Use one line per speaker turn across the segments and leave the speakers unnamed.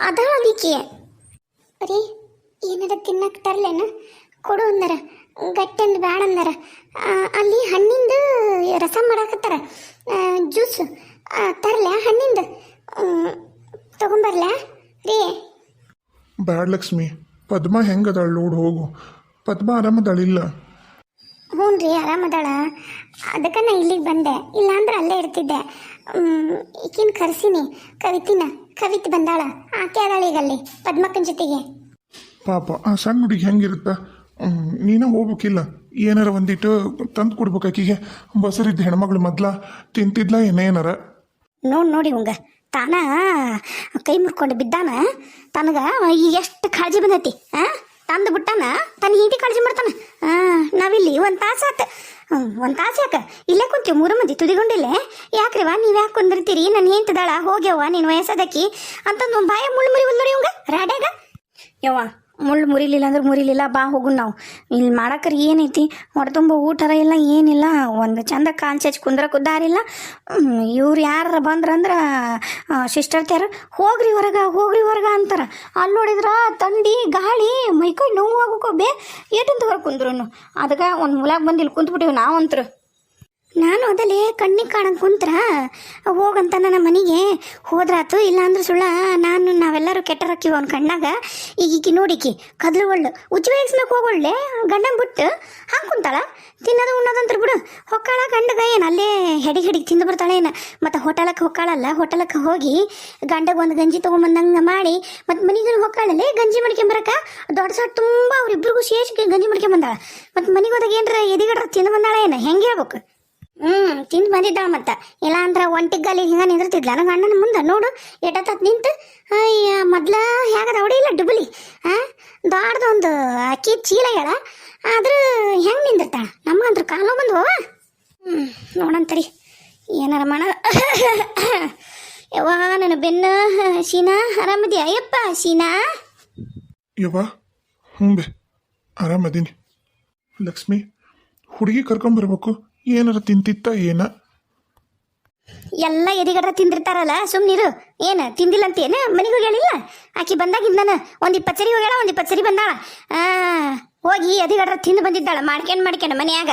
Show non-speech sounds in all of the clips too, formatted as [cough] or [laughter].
ಅದಾಳಿಕೆ ರೀ ಏನಾರ ತಿನ್ನಕ್ಕೆ ತರ್ಲೇನ? ಕೊಡು ಅಂದರ. ಗಟ್ಟೆಂದು ಬ್ಯಾಡ ಅಂದಾರ. ಅಲ್ಲಿ ಹಣ್ಣಿಂದ ರಸ ಮಾಡಾಕತ್ತಾರ. ಜ್ಯೂಸ್. ತರ್ಲೆ ಹಣ್ಣಿಂದ. ತಗೊಂಬರ್ಲ್ಯಾ ರೀ.
ಬ್ಯಾಡ ಲಕ್ಷ್ಮಿ ಪದ್ಮ ಹೆಂಗದಾಳ ನೋಡು ಹೋಗು. ಪದ್ಮ ಆರಾಮದಾಳಿಲ್ಲ.
ಹ್ಞೂ ರೀ ಆರಾಮದಾಳ. ಅದಕ್ಕೆ ನಾ ಇಲ್ಲಿಗೆ ಬಂದೆ. ಇಲ್ಲಾಂದ್ರೆ ಅಲ್ಲೇ ಇರ್ತಿದ್ದೆ. ಈಕಿನ ಕರ್ಸಿನಿ ಕವಿತಿನ ಕವಿತ್ ಬಂದಾಳ. ಆಕೆ ಅದಾಳೀಗಲ್ಲಿ ಪದ್ಮಕ್ಕನ ಜೊತೆಗೆ.
ಪಾಪ ಆ ಸಣ್ಣ ಹುಡುಗಿ ಹೆಂಗಿರುತ್ತ? ನೀನ ಹೋಗ್ಬೇಕಿಲ್ಲ. ಏನಾರ ಒಂದಿಟ್ಟು ತಂದು ಕೊಡ್ಬೇಕು ಆಕಿಗೆ. ಬಸರಿದ್ದ ಹೆಣ್ಮಗಳು ಮೊದ್ಲ ತಿಂತಿದ್ಲ ಏನೇನಾರ
ನೋಡಿ ನೋಡಿ ಉಂಗ ತಾನ ಕೈ ಮುರ್ಕೊಂಡು ಬಿದ್ದಾನ? ತನಗ ಈಗ ಎಷ್ಟು ಕಾಳಜಿ ಬಂದೈತಿ ಆ? ತಂದು ಬಿಟ್ಟಾನ? ತನ್ನ ಹಿಂದಿ ಕಾಳಜಿ ಮಾಡ್ತಾನ? ನಾವಿಲ್ಲಿ ಒಂದು ತಾಸು ಆತ ಒಂದು ತಾಸು ಯಾಕ? ಇಲ್ಲೇ ಕುಂತೀವಿ ಮೂರು ಮಂದಿ ತುದಿಗೊಂಡಿಲ್ಲೇ? ಯಾಕ್ರಿವಾ ನೀವು ಯಾಕೆ ಕುಂದಿರ್ತೀರಿ? ನಾನು ಏಂತದಾಳ ಹೋಗ್ಯವ್ವ, ನೀನು ವಯಸ್ಸದಕ್ಕಿ ಅಂತಂದು ಬಾಯ ಮುಳ್ಳು ಮುರಿ ನೋಡಿ ಇವಂಗ, ರಾಡ್ಯಾಗ. ಯವ್ವ ಮುಳ್ಳು ಮುರಿಲಿಲ್ಲ ಅಂದ್ರೆ ಮುರಿಲಿಲ್ಲ, ಬಾ ಹೋಗು ನಾವು. ಇಲ್ಲಿ ಮಾಡಕ್ರಿ ಏನೈತಿ? ಹೊರತುಂಬ ಊಟರ ಇಲ್ಲ, ಏನಿಲ್ಲ. ಒಂದು ಚಂದ ಕಾಂಚ ಚಚ್ ಕುಂದ್ರ ಕುದ್ದಾರಿಲ್ಲ ಇವ್ರು ಯಾರ ಬಂದ್ರಂದ್ರೆ ಸಿಸ್ಟರ್ ತ್ಯಾರ ಹೋಗ್ರಿ ಹೊರಗ ಹೋಗ್ರಿ ಹೊರಗ ಅಂತಾರ. ಅಲ್ಲಿ ನೋಡಿದ್ರ ತಂಡಿ, ಗಾಳಿ ಮೈಕೈ ನೋವು ಆಗೋಕೋ ಬೇ ಏಟಂತ ಹೊರಗೆ ಕುಂದ್ರು ಅದಕ್ಕೆ ಒಂದು ಮುಲಾಗ ಬಂದು ಇಲ್ಲಿ ಕುಂತ್ಬಿಟ್ಟಿವಿ ನಾವಂತ್ರು. ನಾನು ಅದಲ್ಲೇ ಕಣ್ಣಿಗೆ ಕಾಣಂಗೆ ಕುಂತ್ರ ಹೋಗಂತ ನನ್ನ ಮನೆಗೆ ಹೋದ್ರಾತು, ಇಲ್ಲಾಂದ್ರೆ ಸುಳ್ಳ ನಾನು ನಾವೆಲ್ಲರೂ ಕೆಟ್ಟರಕ್ಕಿವ ಅವ್ನ ಕಣ್ಣಾಗ. ಈಗ ಈಕಿ ನೋಡಿಕಿ, ಕದ್ಲು ಒಳ್ಳು ಉಜ್ಜುವೇಗ್ಸ್ಲಕ್ಕೆ ಹೋಗೊಳ್ಳೆ? ಗಂಡನ್ ಬಿಟ್ಟು ಹಂಗೆ ಕುಂತಾಳ? ತಿನ್ನೋದು ಉಣ್ಣೋದಂತ್ರ ಬಿಡು. ಹೊಕ್ಕಾಳ ಗಂಡಗ ಏನು ಅಲ್ಲೇ ಹೆಡಿಗೆ ಹೆಡಿಗೆ ತಿಂದು ಬರ್ತಾಳೆ ಏನು? ಮತ್ತು ಹೋಟೆಲಕ್ಕೆ ಹೊಕ್ಕಾಳಲ್ಲ ಹೋಟೆಲಕ್ಕೆ ಹೋಗಿ ಗಂಡಗ ಒಂದು ಗಂಜಿ ತೊಗೊಂಬಂದಂಗೆ ಮಾಡಿ, ಮತ್ತು ಮನೆಗೆ ಹೊಕ್ಕಾಳಲ್ಲೇ ಗಂಜಿ ಮಾಡ್ಕೊಂಬರಕ? ದೊಡ್ಡ ಸಾಟ್ ತುಂಬ ಅವ್ರಿಬ್ರಿಗೂ ಶೇಷಕ್ಕೆ ಗಂಜಿ ಮಾಡ್ಕೊಂಬಂದಾಳ. ಮತ್ತು ಮನೆಗೆ ಹೋದಾಗ ಏನ್ರ ಎದಿಗಡ್ರ ತಿಂದು ಬಂದಾಳ ಏನು ಹೆಂಗೆ ಹೇಳ್ಬೇಕು? ಹ್ಮ್, ತಿಂದು ಬಂದಿದ್ದಾಳ ಮತ್ತ. ಇಲ್ಲ ಅಂದ್ರ ಒಂಟಿಗಲ್ಲಿ ಹಿಂಗ ನಿಂದಿರ್ತಿದ್ಲ. ನಂಗ ಅಣ್ಣನ ಮುಂದೆ ನೋಡು ಎಟತ್ ನಿಂತು. ಅಯ್ಯ, ಮೊದ್ಲ ಹೇಗದ ಅವಡಿ ಇಲ್ಲ ಡುಬಲಿ? ಆ ದೊಡ್ಡದೊಂದು ಅಕ್ಕಿ ಚೀಲ ಹೇಳ ಆದ್ರ ಹೆಂಗ್ ನಿಂದಿರ್ತಾಳ? ಅಂದ್ರ ಕಾಲು ಬಂದ್ವ ಹ್ಮ್ ನೋಡಂತರಿ ಏನಾರ ಮಾಡ. [coughs] ಯವ್ವ, ನನ್ನ ಬೆನ್ನ, ಶೀನಾ, ಆರಾಮದಿಯಾ? ಅಯ್ಯಪ್ಪ ಶೀನಾ.
ಯವ್ವ ಹ್ಞೂ ಬೇ. ಆರಾಮದೀನಿ. ಲಕ್ಷ್ಮಿ, ಹುಡುಗಿ ಕರ್ಕೊಂಬರ್ಬೇಕು ಏನಾರ ತಿಂತಿತ್ತ ಏನ?
ಎಲ್ಲ ಎದಿಗಡ್ರ ತಿಂದಿರ್ತಾರಲ್ಲ ಸುಮ್ನಿರು ಏನು ತಿಂದಿಲ್ಲ ಅಂತ ಏನು? ಮನೆಗೆ ಹೋಗ್ಯಾಳಿಲ್ಲ? ಆಕಿ ಬಂದಾಗಿಂದನ ಒಂದು ಇಪ್ಪತ್ತು ಸರಿ ಹೋಗ್ಯಾಳ, ಒಂದು ಇಪ್ಪತ್ತು ಸರಿ ಬಂದಾಳ. ಹೋಗಿ ಎದಿಗಡ್ರ ತಿಂದು ಬಂದಿದ್ದಾಳ ಮಾಡ್ಕೊಂಡು ಮಾಡ್ಕೊಂಡು ಮನೆಯಾಗ.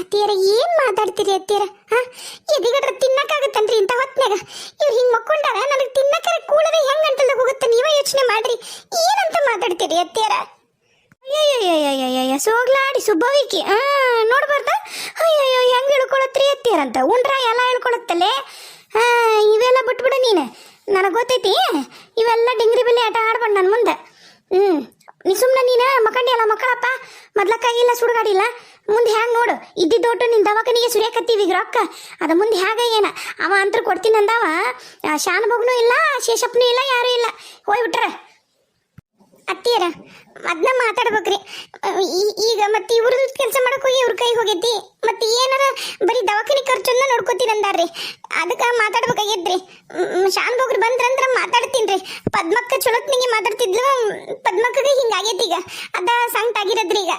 ಅತ್ತಿಯರ, ಏನ್ ಮಾತಾಡ್ತೀರಿ ಅತ್ತಿಯರ? ಹಾ ಎದಿಗಡ್ರ ತಿನ್ನಕ್ಕಾಗತ್ತನ್ರಿ ಇಂಥ ಹೊತ್ನಾಗ ಇವ್ರು ಹಿಂಗ್ ಮಕ್ಕೊಂಡಾರ, ನನಗೆ ತಿನ್ನಕ್ಕಾರ ಕೂಳರೆ ಹೆಂಗ್ ಅಂತಲ್ದಾಗ ಹೋಗುತ್ತೆ ನೀವೇ ಯೋಚನೆ ಮಾಡ್ರಿ. ಏನಂತ ಮಾತಾಡ್ತೀರಿ ಅತ್ತಿಯರ? ಅಯ್ಯಯ್ಯಯ್ಯಯ್ಯಯ್ಯ, ಸೋಗ್ಲಾಡಿ ಸುಬ್ಬವಿಕಿ ಆ ನೋಡ್ಬಾರ್ದ ಅಯ್ಯಯ್ಯೋ, ಹೆಂಗ್ ಹೇಳ್ಕೊಳತ್ರಿ ಅತ್ತಿಯರಂತ? ಉಂಡ್ರ ಎಲ್ಲ ಹೇಳ್ಕೊಳತ್ತಲ್ಲೇ? ಆ, ಇವೆಲ್ಲ ಬಿಟ್ಬಿಡು ನೀನು. ನನಗೆ ಗೊತ್ತೈತಿ, ಇವೆಲ್ಲ ಡಿಂಗ್ರಿ ಬಿಲ್ಲಿ ಆಟ ಆಡ್ಬಾರ್ದು ನನ್ನ ಮುಂದೆ. ಹ್ಞೂ ನೀ ಸುಮ್ಮನೆ ನೀನು ಅಲ್ಲ ಮಕ್ಕಳಪ್ಪ. ಕೈಯಿಲ್ಲ ಸುಡುಗಾಡಿಲ್ಲ. ಮುಂದೆ ಹ್ಯಾಂಗ ನೋಡು? ಇದ್ದಿದ್ದೋಟು ನಿನ್ನ ದವಾಖಾನಿಗೆ ಸುರಿಯಕತ್ತೀವಿ ಈಗ ರೊಕ್ಕ. ಅದ ಮುಂದೆ ಹ್ಯಾಗ ಏನ? ಅವ ಅಂತೂ ಕೊಡ್ತೀನಿ ಅಂದವ ಬಗ್ನೂ ಇಲ್ಲ, ಶೇಷಪ್ಪನೂ ಇಲ್ಲ, ಯಾರೂ ಇಲ್ಲ. ಹೋಗ್ಬಿಟ್ರ ಅತ್ತಿಯರ ಅದನ್ನ ಮಾತಾಡ್ಬೇಕ್ರಿ. ಈಗ ಮತ್ತೆ ಇವ್ರ ಕೆಲಸ ಮಾಡಕ್ ಹೋಗಿ ಇವ್ರ ಕೈ ಹೋಗೈತಿ. ಮತ್ತೆ ಏನಾರ ಬರೀ ದವಾಖಾನೆ ಖರ್ಚನ್ನ ನೋಡ್ಕೋತೀನಿ ಅಂದಾರ್ರಿ ಅದಕ್ಕೆ ಮಾತಾಡ್ಬೇಕಾಗೈತ್ರಿ. ಶಾನ್ ಬೋಗ್ರಿ ಬಂದ್ರಂದ್ರ ಮಾತಾಡ್ತೀನ್ರಿ. ಪದ್ಮಕ್ಕ ಚೊಲೋತ್ನಿಗೆ ಮಾತಾಡ್ತಿದ್ಲು, ಪದ್ಮಕ್ಕಗೆ ಹಿಂಗಾಗೈತಿ ಈಗ. ಅದ ಸಂಕಟ ಆಗಿರದ್ರಿ ಈಗ.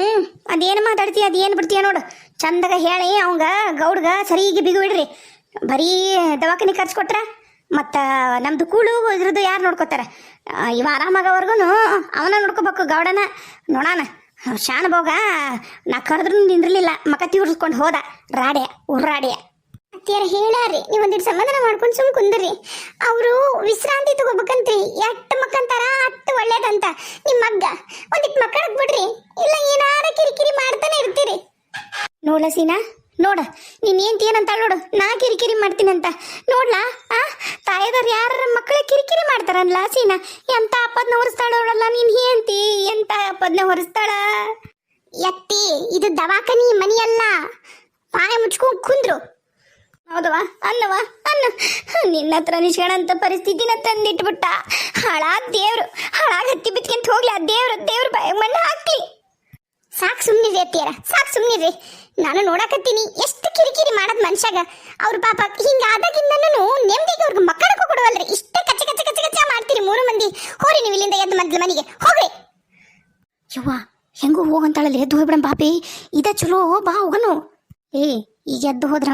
ಹ್ಮ್, ಅದೇನು ಮಾತಾಡ್ತೀಯ, ಅದೇನು ಬಿಡ್ತೀಯ ನೋಡು. ಚಂದಾಗ ಹೇಳಿ ಅವಂಗ, ಗೌಡ್ಗ ಸರಿಗೆ ಬಿಗು ಬಿಡ್ರಿ ಬರೀ ದವಾಖಾನೆ ಖರ್ಚು ಕೊಟ್ರ ಮತ್ತು ನಮ್ದು ಕೂಳು ಇದ್ರದ್ದು ಯಾರು ನೋಡ್ಕೋತಾರ? ಇವ ಆರಾಮಾಗವರೆಗೂ ಅವನ ನೋಡ್ಕೋಬೇಕು ಗೌಡನ. ನೋಡೋಣ ಶಾನ ಭೋಗ ನಾ ಕರೆದ್ರು ನಿಂದಿರ್ಲಿಲ್ಲ. ಮಕ ತೀವ್ರಿಸ್ಕೊಂಡು ಹೋದ. ರಾಡೆ, ಉರ್ರಾಡೆ. ಅತ್ತಿಯರ ಹೇಳಾರಿ ನೀವು ಒಂದಿಟ್ಟು ಸಮಾಧಾನ ಮಾಡ್ಕೊಂಡು ಸುಮ್ ಕುಂದ್ರಿ. ಅವರು ವಿಶ್ರಾಂತಿ ತಗೋಬೇಕಂತ್ರಿ. ಎಷ್ಟ್ ಮಕ್ಕಂತಾರ ಅಟ್ಟು ಒಳ್ಳೇದಂತ. ನಿಮ್ಮ ಮಗ್ಗ ಒಂದಿಟ್ಟು ಮಕ್ಕಳಕ್ ಬಿಡ್ರಿ. ಇಲ್ಲ ಏನಾರ ಕಿರಿಕಿರಿ ಮಾಡ್ತಾನೆ ಇರ್ತೀರಿ. ನೋಡ ಸೀನಾ? ನೋಡ, ನೀನ್ ಏನ್ ಏನಂತ ನೋಡು. ನಾ ಕಿರಿಕಿರಿ ಮಾಡ್ತೀನಂತ. ನೋಡ್ಲಾ? ಆ? ತಾಯದವ್ರು ಯಾರ ಮಕ್ಕಳ ಕಿರಿಕಿರಿ ಮಾಡ್ತಾರಲ್ಲ ಸೀನಾ? ಎಂತ ಅಪ್ಪದ್ನ ಹೊರಿಸ್ತಾಳ ನೋಡಲ್ಲ, ನೀನ್ ಏಂತಿ? ಎಂತ ಅಪ್ಪದ್ನ ಹೊರಿಸ್ತಾಳ ಎತ್ತಿ, ಇದು ದವಾಖಾನಿ ಮನೆಯಲ್ಲ. ಪಾಯ ಮುಚ್ಕೊಂಡ್ ಕುಂದ್ರು. ಹೌದವಾ ಅನ್ನವಾ ಅನ್ನ. ನಿನ್ನ ಹತ್ರ ನಿಷ್ಕಣಂತ ಪರಿಸ್ಥಿತಿನ ತಂದಿಟ್ಬಿಟ್ಟ. ಹಾಳಾದ ದೇವ್ರು. ಹಾಳಾಗ ಹತ್ತಿ ಬಿತ್ಕೊಂತ ಹೋಗ್ಲಿ, ಆ ದೇವ್ರು, ದೇವ್ರ ಬಾಯ ಮಣ್ಣ ಹಾಕ್ಲಿ. ಸಾಕ್ ಸುಮ್ನಿರಿ ಅತ್ತಿಯರ, ಸಾಕ್ ಸುಮ್ನಿರಿ. ನಾನು ನೋಡಕತ್ತೀನಿ, ಎಷ್ಟು ಕಿರಿಕಿರಿ ಮಾಡದ್ ಮನುಷ್ಯಾಗ. ಅವ್ರ ಪಾಪ ಹಿಂಗಾದಾಗಿಂದನೂ ನೆಮ್ಮದಿಗೆ ಅವ್ರಿಗೆ ಮಕ್ಕಳ ಕೊಡವಲ್ರಿ. ಇಷ್ಟೇ ಕಚ್ಚ ಕಚ್ಚ ಕಚ್ಚ ಕಚ್ಚ ಮಾಡ್ತೀರಿ ಮೂರು ಮಂದಿ. ಹೋರಿ ನೀವು ಇಲ್ಲಿಂದ ಎದ್ದು ಮೊದ್ಲು ಮನೆಗೆ. ಹೋಗ್ರಿ. ಯವ್ವ, ಹೆಂಗೂ ಹೋಗಂತಾಳಲ್ಲಿ, ಎದ್ದು ಹೋಗ್ಬಿಡಂ ಪಾಪಿ. ಇದ ಚಲೋ, ಬಾ ಹೋಗನು. ಏ, ಈಗ ಎದ್ದು ಹೋದ್ರ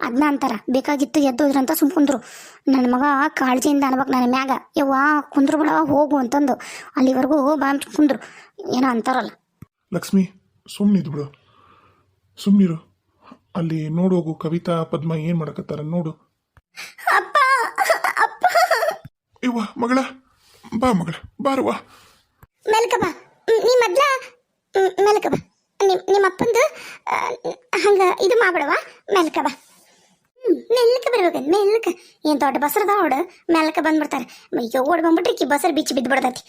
ಅದ್ನ ಅಂತಾರ. ಬೇಕಾಗಿತ್ತು ಎದ್ದು ಹೋದ್ರ ಅಂತ ಸುಮ್ ಕುಂದ್ರು. ನನ್ನ ಮಗ ಕಾಳಜಿಯಿಂದ ಅನ್ಬೇಕು ನನ್ನ ಮ್ಯಾಗ. ಯವ್ವ, ಕುಂದ್ರು ಬಿಡ, ಹೋಗು ಅಂತಂದು. ಅಲ್ಲಿವರೆಗೂ ಬಾ ಕುಂದ್ರು. ಏನೋ ಅಂತಾರಲ್ಲ.
ಲಕ್ಷ್ಮಿ ಸುಮ್ಮನಿದ್ಬಿಡು ಸುಮ್ಮನಿರು ಅಲ್ಲಿ ನೋಡೋಗು ಕವಿತಾ ಪದ್ಮ ಏನು ಮಾಡಕತ್ತಾರ ನೋಡು.
ಅಪ್ಪ ಅಪ್ಪ.
ಇವ್ವ ಮಗಳ. ಬಾ ಮಗಳ ಬಾರವ್ವ.
ಮೆಲ್ಕ ಬಾ ಮ್, ನೀ ಮೊದ್ಲ ಮ್, ಮೆಲ್ಕ ಬಾ ನಿಮ್ ನಿಮ್ಮ ಅಪ್ಪಂದು ಹಂಗ ಇದು ಮಾಡ್ಬಿಡವ ಮೆಲ್ಕ ಬಾ ಹ್ಮ್, ಮೆಲ್ಕ ಬರ್ಬೇಕು ಮೆಲ್ಕ. ಏನು ದೊಡ್ಡ ಬಸರದ ಓಡ ಮೆಲ್ಕ ಬಂದ್ಬಿಡ್ತಾರೆ. ಅಯ್ಯೋ ಓಡ್ ಬಂದ್ಬಿಟ್ರಿ ಕಿ ಬಸರ್ ಬಿಚ್ಚಿ ಬಿದ್ದು ಬಿಡ್ತೈತಿ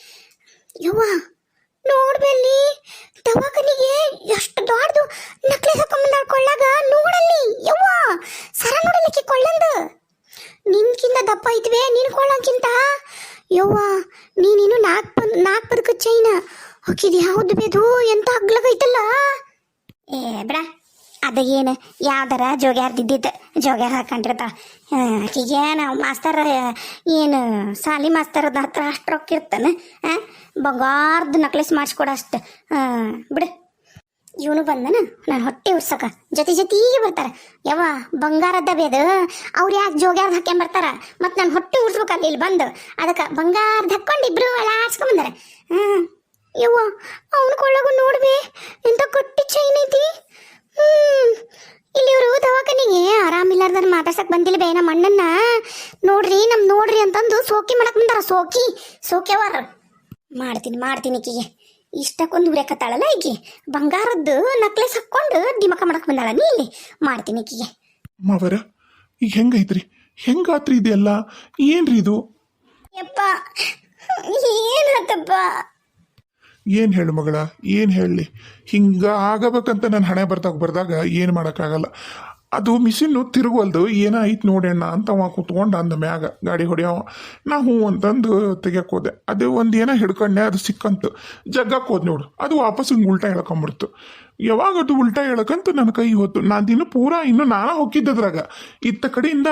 ಯವ್ವ. ನೋಡ್ಬಲ್ಲಿ ದವಾಖಾನಿಗೆ ಎಷ್ಟು ದೊಡ್ಡದು ನಕ್ಲೆಸ್ ಹಾಕೊಂಬಂದಾಳ ಕೊಳ್ಳಾಗ ನೋಡಲ್ಲಿ ಯವ್ವ, ಸರ ನೋಡಲಿಕ್ಕೆ ಕೊಳ್ಳಂದ. ನಿನ್ಕಿಂತ ದಪ್ಪ ಐತ್ವೆ ನೀನು ಕೊಳ್ಳಂಕಿಂತ. ಯವ್ವ, ನೀನಿನ್ನು ನಾಲ್ಕು ಪದ ನಾಲ್ಕು ಪದಕ ಚೈನ. ಹಾಕಿದ್ ಯಾವ್ದು ಬೇದು, ಎಂತ ಅಗ್ಲಗೈತಲ್ಲ ಏ, ಬಿಡ, ಅದ ಏನು? ಯಾವ್ದಾರ ಜೋಗ್ಯಾರ್ದಿದ್ದಿತ್ತು ಜೋಗ್ಯಾರ ಹಾಕೊಂಡಿರ್ತಾಳ. ಆಕಿಗೆ ನಾವು ಮಾಸ್ತರ್, ಏನು ಸಾಲಿ ಮಾಸ್ತರದ ಹತ್ರ ಅಷ್ಟು ರೊಕ್ಕ ಇರ್ತಾನೆ ಬಂಗಾರದ ನಕ್ಲೆಸ್ ಮಾಡಿಸ್ಕೊಡ ಅಷ್ಟು. ಬಿಡು. ಇವನು ಬಂದನ, ನಾನು ಹೊಟ್ಟೆ ಉರ್ಸಕ. ಜೊತೆ ಜೊತೆಗೆ ಬರ್ತಾರ. ಯಾವ ಬಂಗಾರದ ಬೇದ ಅವ್ರು ಯಾಕೆ ಜೋಗ್ಯಾರ್ದು ಹಾಕ್ಯಂಡ್ ಬರ್ತಾರ? ಮತ್ತು ನಾನು ಹೊಟ್ಟೆ ಉರ್ಸ್ಬೇಕಲ್ಲ ಇಲ್ಲಿ ಬಂದು. ಅದಕ್ಕೆ ಬಂಗಾರದ ಹಾಕೊಂಡು ಇಬ್ರು ಅಳಾಡ್ಸ್ಕೊಂಡ್ ಬಂದಾರ. ಹ್ಮ್ ಯವ್ವ, ಅವನ ಕೊಳ್ಳಗು ನೋಡ್ಬೇ, ಎಂತ ಕೊಟ್ಟಿ ಚೈನ್ ಐತಿ. ಹ್ಮ್ ಇಲ್ಲಿ ಇವರು ದವಾಖಾನಿಗೆ ಆರಾಮಿಲ್ಲಾರ್ದನ್ ಮಾತಾಡ್ಸಕ್ ಬಂದಿಲ್ಲ ಬೇ ನಮ್ಮ ಅಣ್ಣನ್ನ. ನೋಡ್ರಿ ನಮ್ ನೋಡ್ರಿ ಅಂತಂದು ಸೋಕಿ ಮಾಡಕ್ ಬಂದಾರ ಸೋಕಿ. ಸೋಕ್ಯವಾರ ಮಾಡ್ತೀನಿ ಮಾಡ್ತೀನಿ ಈಕಿಗೆ. ಇಷ್ಟಕ್ಕೊಂದು ಉರೇಕತ್ತಾಳಲ್ಲ ಈಕಿ. ಬಂಗಾರದ್ದು ನಕ್ಲೆಸ್ ಹಾಕೊಂಡು ದಿಮಕ ಮಾಡಕ್ ಬಂದಾಳ ನೀ ಇಲ್ಲಿ. ಮಾಡ್ತೀನಿ ಈಕಿಗೆ.
ಮಾವರ ಈಗ ಹೆಂಗೈತ್ರಿ? ಹೆಂಗಾತ್ರಿ ಇದೆಲ್ಲ? ಏನ್ರಿ ಇದು?
ಯಪ್ಪ ಏನಾತಪ್ಪ
ಏನು ಹೇಳು ಮಗಳ? ಏನು ಹೇಳಲಿ ಹಿಂಗ ಆಗಬೇಕಂತ ನನ್ನ ಹಣೆ ಬರ್ದಾಗ ಬರ್ದಾಗ ಏನು ಮಾಡೋಕ್ಕಾಗಲ್ಲ. ಅದು ಮಿಷಿನ್ನು ತಿರುಗಲ್ದು ಏನಾಯ್ತು ನೋಡಿ ನೋಡಣ್ಣ ಅಂತ ಅವ ಕೂತ್ಕೊಂಡು ಅಂದ ಮ್ಯಾಗ, ಗಾಡಿ ಹೊಡೆಯವ. ನಾ ಹ್ಞೂ ಅಂತಂದು ತೆಗಿಯಕ್ಕೆ ಹೋದೆ. ಅದು ಒಂದು ಏನೋ ಹಿಡ್ಕೊಂಡೆ, ಅದು ಸಿಕ್ಕಂತು. ಜಗ್ಗಕ್ಕೆ ಹೋದ್ ನೋಡು. ಅದು ವಾಪಸ್ ಹಿಂಗೆ ಉಲ್ಟಾ ಹೇಳ್ಕೊಂಬಿಡ್ತು. ಯಾವಾಗ ಅದು ಉಲ್ಟಾ ಹೇಳಕಂತ ನನ್ನ ಕೈ ಹೊತ್ತು. ನಾನು ದಿನ ಪೂರಾ ಇನ್ನು ನಾನು ಹೊಕ್ಕಿದ್ದದ್ರಾಗ. ಇತ್ತ ಕಡೆಯಿಂದ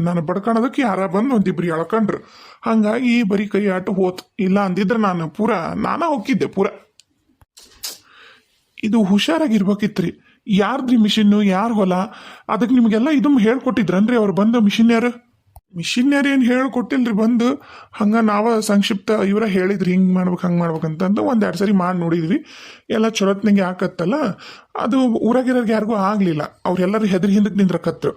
ನಾನು ಬಡ್ಕೊಳೋದಕ್ಕೆ ಯಾರ ಬಂದು ಒಂದಿಬ್ರು ಎಳ್ಕೊಂಡ್ರು. ಹಂಗಾಗಿ ಬರೀ ಕೈ ಆಟ ಹೋತ್. ಇಲ್ಲ ಅಂದಿದ್ರೆ ನಾನು ಪೂರ, ನಾನ ಹೊಕ್ಕಿದ್ದೆ ಪೂರ. ಇದು ಹುಷಾರಾಗಿರ್ಬೇಕಿತ್ರಿ. ಯಾರ್ದ್ರಿ ಮಿಷಿನ್ನು, ಯಾರ ಹೊಲ? ಅದಕ್ಕೆ ನಿಮಗೆಲ್ಲ ಇದು ಹೇಳ್ಕೊಟ್ಟಿದ್ರನ್ರಿ ಅವ್ರು ಬಂದ ಮಿಷಿನ್ ಯಾರು ಮಿಷಿನ್ ಯಾರು ಏನು ಹೇಳ್ಕೊಟ್ಟಿಲ್ರಿ, ಬಂದು ಹಂಗೆ ನಾವು ಸಂಕ್ಷಿಪ್ತ ಇವರ ಹೇಳಿದ್ರಿ, ಹಿಂಗೆ ಮಾಡ್ಬೇಕು, ಹಂಗೆ ಮಾಡ್ಬೇಕಂತಂದು ಒಂದು ಎರಡು ಸರಿ ಮಾಡಿ ನೋಡಿದ್ವಿ. ಎಲ್ಲ ಚೊಲತ್ನಂಗೆ ಹಾಕತ್ತಲ್ಲ, ಅದು ಊರಾಗಿರೋರ್ಗೆ ಯಾರಿಗೂ ಆಗಲಿಲ್ಲ. ಅವ್ರೆಲ್ಲರೂ ಹೆದರಿ ಹಿಂದಕ್ಕೆ ನಿಂದ್ರಕತ್ರು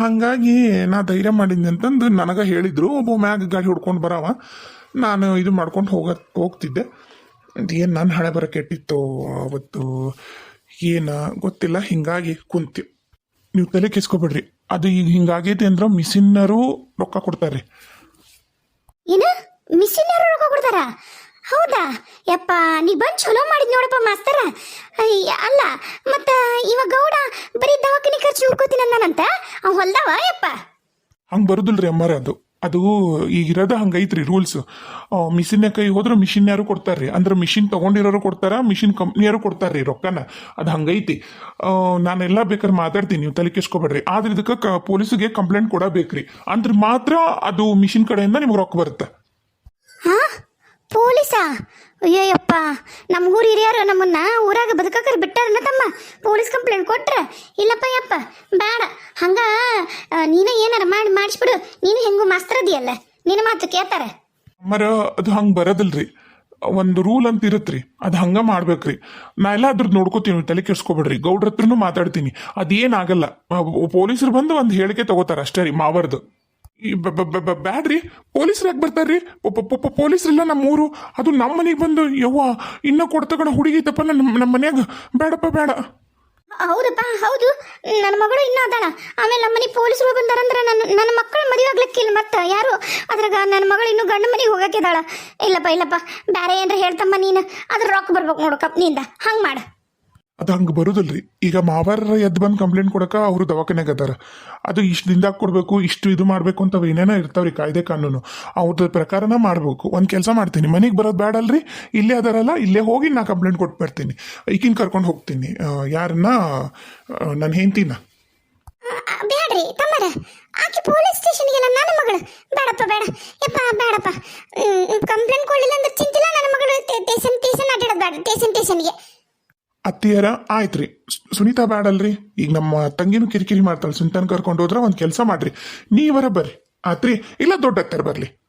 ಹಾಗಾಗಿ ನಾ ಧೈರ್ಯ ಮಾಡಿದ್ನಿ ಅಂತಂದು ನನಗೆ ಹೇಳಿದ್ರು, ಒಬ್ಬ ಮ್ಯಾಗ ಗಾಡಿ ಹೊಡ್ಕೊಂಡು ಬರವ. ನಾನು ಇದು ಮಾಡ್ಕೊಂಡು ಹೋಗ, ಹೋಗ್ತಿದ್ದೆ. ಏನು ನನ್ನ ಹಣೆ ಬರ ಕೆಟ್ಟಿತ್ತು, ಅವತ್ತು, ಏನು ಗೊತ್ತಿಲ್ಲ, ಹಿಂಗಾಗಿ ಕುಂತಿ. ನೀವು ತಲೆ ಕೆಸ್ಕೊಬೇಡ್ರಿ. ಅದು ಈಗ ಹಿಂಗಾಗೈತಿ ಅಂದ್ರೆ ಮಿಷಿನ್ನರು ರೊಕ್ಕ ಕೊಡ್ತಾರೆ.
ಏನ? ಮಿಷಿನ್ ಯಾರು ರೊಕ್ಕ ಕೊಡ್ತಾರ? ಹೌದಾ? ಯಪ್ಪ ನೀ ಬಂದ್ ಚಲೋ ಮಾಡಿದ್ ನೋಡಪ್ಪ ಮಾಸ್ತರ. ಅಲ್ಲ ಮತ್ತ ಇವ ಗೌಡ ಬರೀ ದವಾಖಾನೆ ಖರ್ಚು ನೋಡ್ಕೋತೀನಿ ಅಂದಾನಂತ? ಅವ್ ಹೊಲ್ದಾವ ಯಪ್ಪ?
ಹಂಗೆ ಬರುದಿಲ್ರಿ ಅಮ್ಮಾರ ಅದು. ಅದು ಈಗ ಇರೋದ ಹಂಗೈತ್ರಿ ರೂಲ್ಸ್ ಮಿಷಿನ್ ಕೈ ಹೋದ್ರೆ ಮಿಷಿನ್ ಯಾರು ಕೊಡ್ತಾರ್ರಿ? ಅಂದ್ರೆ ಮಿಷಿನ್ ತಗೊಂಡಿರೋರು ಕೊಡ್ತಾರ ಮಿಷಿನ್ ಕಂಪ್ನಿಯವರು ಕೊಡ್ತಾರ್ರಿ ರೊಕ್ಕನ? ಅದು ಹಂಗೈತಿ. ನಾನೆಲ್ಲ ಬೇಕಾದ್ರೆ ಮಾತಾಡ್ತೀನಿ, ನೀವು ತಲೆ ಕೆಸ್ಕೊಬೇಡ್ರಿ ಆದ್ರೆ ಇದಕ್ಕೆ ಕ, ಪೊಲೀಸಿಗೆ ಕಂಪ್ಲೇಂಟ್ ಕೊಡಬೇಕ್ರಿ. ಅಂದ್ರೆ ಮಾತ್ರ ಅದು ಮಿಷಿನ್ ಕಡೆಯಿಂದ ನಿಮ್ಗೆ ರೊಕ್ಕ ಬರುತ್ತೆ.
ಪೊಲೀಸಾ? ಅಯ್ಯಯ್ಯಪ್ಪ ನಮ್ಮ ಊರು ಹಿರಿಯರು ನಮ್ಮನ್ನ ಊರಾಗ ಬದುಕಕರ್ ಬಿಟ್ಟಾರನ ತಮ್ಮ? ಪೊಲೀಸ್ ಕಂಪ್ಲೇಂಟ್ ಕೊಟ್ರೆ. ಇಲ್ಲಪ್ಪ ಯಪ್ಪ ಬೇಡ. ಹಂಗ ನೀನೇ ಏನಾರ ಮಾಡಿ ಮಾಡಿಸ್ಬಿಡು. ನೀನು ಹೆಂಗು ಮಾಸ್ತರ್ ಅದಿಯಲ್ಲ? ನಿನ್ನ ಮಾತು ಕೇಳ್ತಾರೆ.
ಅಮ್ಮರ, ಅದು ಹಂಗೆ ಬರೋದಿಲ್ರಿ. ಒಂದು ರೂಲ್ ಅಂತ ಇರತ್ರಿ. ಅದು ಹಂಗ ಮಾಡ್ಬೇಕ್ರಿ. ನಾ ಎಲ್ಲ ಅದ್ರದ್ದು ನೋಡ್ಕೋತೀನಿ, ತಲೆ ಕೆಡ್ಸ್ಕೊಬೇಡ್ರಿ. ಗೌಡ್ರ ಹತ್ರನು ಮಾತಾಡ್ತೀನಿ. ಅದೇನಾಗಲ್ಲ ಪೊಲೀಸರು ಬಂದು ಒಂದು ಹೇಳಿಕೆ ತಗೋತಾರ ಅಷ್ಟೇ ರೀ, ಮಾವರ್ದು. ಬ್ಯಾಡ್ರಿ. ಪೊಲೀಸ್ರು ಯಾಕೆ ಬರ್ತಾರ್ರಿ? ಪೊಲೀಸ್ರೆಲ್ಲ ನಮ್ಮ ಊರು ಅದು ನಮ್ಮ ಮನೆಗೆ ಬಂದು, ಯವ್ವ, ಇನ್ನ ಕೊಡ್ತಗಣ ಹುಡುಗಿ ತಪ್ಪ ನಮ್ಮ ನಮ್ಮ ಮನ್ಯಾಗ. ಬೇಡಪ್ಪ ಬೇಡ
ಹೌದಪ್ಪ, ಹೌದು. ನನ್ನ ಮಗಳು ಇನ್ನೂ ಅದಾಳ. ಆಮೇಲೆ ನಮ್ಮ ಮನೆ ಪೊಲೀಸರು ಬಂದಾರಂದ್ರೆ ನನ್ನ ನನ್ನ ಮಕ್ಕಳ ಮದುವೆ ಆಗ್ಲಿಕ್ಕಿಲ್ಲ ಮತ್ತೆ. ಯಾರು? ಅದ್ರಾಗ ನನ್ನ ಮಗಳು ಇನ್ನೂ ಗಂಡ ಮನೆಗೆ ಹೋಗಕ್ಕಿದಾಳ ಇಲ್ಲಪ್ಪ ಇಲ್ಲಪ್ಪ. ಬೇರೆ ಏನಾರ ಹೇಳ್ತಮ್ಮ ನೀನು. ಅದ್ರ ರೊಕ್ಕ ಬರ್ಬೇಕು ನೋಡು ಕಂಪ್ನಿಯಿಂದ ಹಂಗೆ ಮಾಡು.
ಅದು ಹಂಗೆ ಬರೋದಲ್ರಿ ಈಗ ಮಾವಾರ ಎದ್ದು ಬಂದು ಕಂಪ್ಲೇಂಟ್ ಕೊಡಕ ಅವರು ದವಾಖಾನೆಗೆ ಅದಾರ ಅದು ಇಷ್ಟು ದಿಂದ ಕೊಡಬೇಕು ಇಷ್ಟು ಇದು ಮಾಡಬೇಕು ಅಂತ ಏನೇನೋ ಇರ್ತಾವ್ರಿ ಕಾಯ್ದೆ ಕಾನೂನು ಅವ್ರದ್ದು ಪ್ರಕಾರನ ಮಾಡಬೇಕು ಒಂದು ಕೆಲಸ ಮಾಡ್ತೀನಿ ಮನೆಗೆ ಬರೋದು ಬೇಡಲ್ರಿ ಇಲ್ಲೇ ಅದಾರಲ್ಲ ಇಲ್ಲೇ ಹೋಗಿ ನಾ ಕಂಪ್ಲೇಂಟ್ ಕೊಟ್ಟು ಬರ್ತೀನಿ ಈಗಿನ ಕರ್ಕೊಂಡು ಹೋಗ್ತೀನಿ ಯಾರನ್ನ ನನ್ನ ಹೆಂಡ್ತಿನ
ಬೇಡ್ರಿ ತಮ್ಮರ ಆಕೆ ಪೊಲೀಸ್ ಸ್ಟೇಷನ್ಗೆಲ್ಲ ನನ್ನ ಮಗಳು ಬೇಡಪ್ಪ ಬೇಡ ಯಪ್ಪ ಬೇಡಪ್ಪ ಕಂಪ್ಲೇಂಟ್ ಕೊಡಲಿಲ್ಲ ಅಂದ್ರೆ ಚಿಂತಿಲ್ಲ ನನ್ನ ಮಗಳು ಟೇಷನ್ ಟೇಷನ್ ಅಡ್ಡಾಡೋದು ಬೇಡ ಟೇಷನ್ ಟೇಷನ್ಗೆ
ಅತ್ತಿಯರ ಆಯ್ತ್ರಿ. ಸು- ಸುನೀತಾ ಬ್ಯಾಡಲ್ರಿ? ಈಗ ನಮ್ಮ ತಂಗಿನೂ ಕಿರಿಕಿರಿ ಮಾಡ್ತಾಳೆ. ಸುನಿತಾನ ಕರ್ಕೊಂಡು ಹೋದ್ರೆ ಒಂದು ಕೆಲಸ ಮಾಡ್ರಿ. ನೀವರ ಬರ್ರಿ. ಆತ್ರಿ? ಇಲ್ಲ ದೊಡ್ಡ ಅತ್ತೆರ್ ಬರ್ಲಿ.